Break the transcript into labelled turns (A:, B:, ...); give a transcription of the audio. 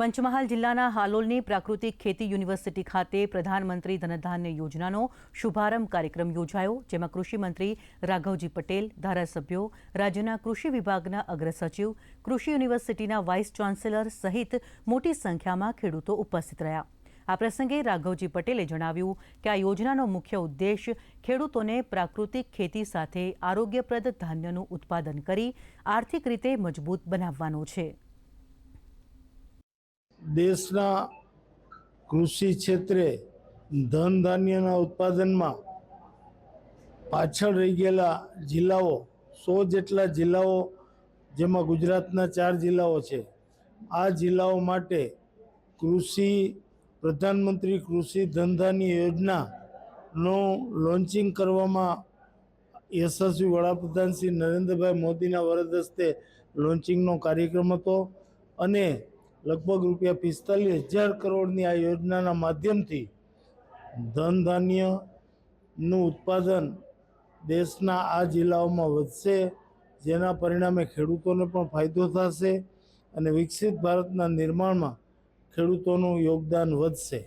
A: પંચમહાલ જિલ્લાના હાલોલની પ્રાકૃતિક ખેતી યુનિવર્સિટી ખાતે પ્રધાનમંત્રી ધનધાન્ય યોજનાનો શુભારંભ કાર્યક્રમ યોજાયો, જેમાં કૃષિમંત્રી રાઘવજી પટેલ, ધારાસભ્યો, રાજ્યના કૃષિ વિભાગના અગ્રસચિવ, કૃષિ યુનિવર્સિટીના વાઇસ ચાન્સેલર સહિત મોટી સંખ્યામાં ખેડૂતો ઉપસ્થિત રહ્યા. આ પ્રસંગે રાઘવજી પટેલે જણાવ્યું કે આ યોજનાનો મુખ્ય ઉદ્દેશ ખેડૂતોને પ્રાકૃતિક ખેતી સાથે આરોગ્યપ્રદ ધાન્યનું ઉત્પાદન કરી આર્થિક રીતે મજબૂત બનાવવાનો છે.
B: દેશના કૃષિ ક્ષેત્રે ધન ધાન્યના ઉત્પાદનમાં પાછળ રહી ગયેલા જિલ્લાઓ, સો જેટલા જિલ્લાઓ જેમાં ગુજરાતના ચાર જિલ્લાઓ છે, આ જિલ્લાઓ માટે કૃષિ, પ્રધાનમંત્રી કૃષિ ધંધાની યોજનાનો લોન્ચિંગ કરવામાં યશસ્વી વડાપ્રધાન શ્રી નરેન્દ્રભાઈ મોદીના વરદ હસ્તે લોન્ચિંગનો કાર્યક્રમ હતો અને લગભગ રૂપિયા પિસ્તાલીસ હજાર કરોડની આ યોજનાના માધ્યમથી ધન ધાન્યનું ઉત્પાદન દેશના આ જિલ્લાઓમાં વધશે, જેના પરિણામે ખેડૂતોને પણ ફાયદો થશે અને વિકસિત ભારતના નિર્માણમાં ખેડૂતોનું યોગદાન વધશે.